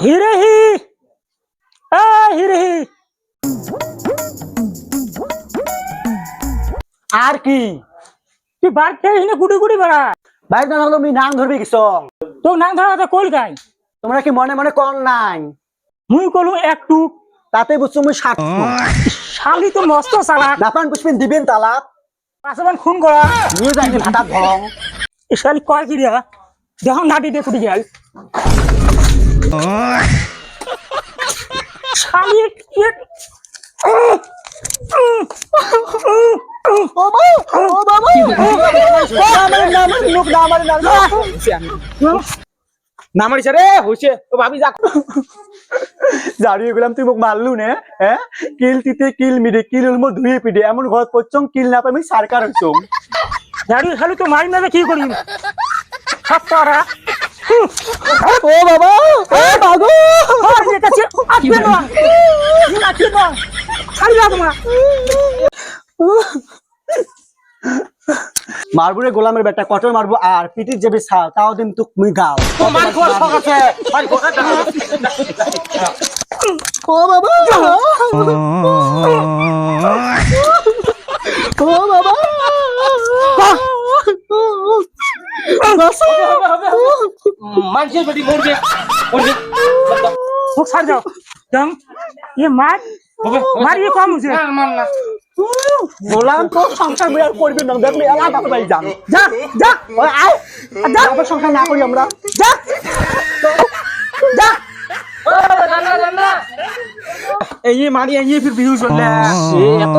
হিরে হি এ হিরে হি আর কি তুই বার খেয়ে হিনে গুড়ি গুড়ি বেড়া বাইক না হলো আমি নাং ধরবি কিছু তোর নাং ধরা গাই তোমরা কি মনে মনে কল নাই মুই কলু একটু তাতে বুঝছ মুই সাত শালি তো মস্ত চালাক। নাপান পুষ্পিন দিবেন তালাক পাঁচমান খুন করা। নিয়ে যাইনি ভাতাত ধরং এই শালি কয় কি দিয়া দেখুন নাটি দিয়ে ফুটি গেল শালি ও মা ও বাবা নামারে নামারে লোক নামারে নামারে নামারিছে রে হইছে। ও ভাবি যা। জারিয়ে গেলাম তুই মোক মারলু নে হ্যাঁ কিল তিতে কিল মিডে কিল উলমো ধুয়ে পিডে এমন ঘর পচং কিল না পাই আমি সরকার হইছং দাঁড়ি শালি তো মারি না কি করি সব পারা ও বাবা ও বাগো আমার কাছে আসবে না আসবে না ছাড়ি না তোমার মারবুরে গোলামের বেটা কটন মারবো আর পিটির যে বিশাল তাও দিন তুক মুই গাও ও বাবা। ও বাবা। মানুষের বেটি মরবে। মার। ইয়ে কম হচ্ছে মার না। বললাম তো সংসার বিড়াল করবি না দেখলে এলা বাপের বাড়ি যান যা যা ওই আয় যা বাপের সংসার না করি আমরা যা যা মারি এত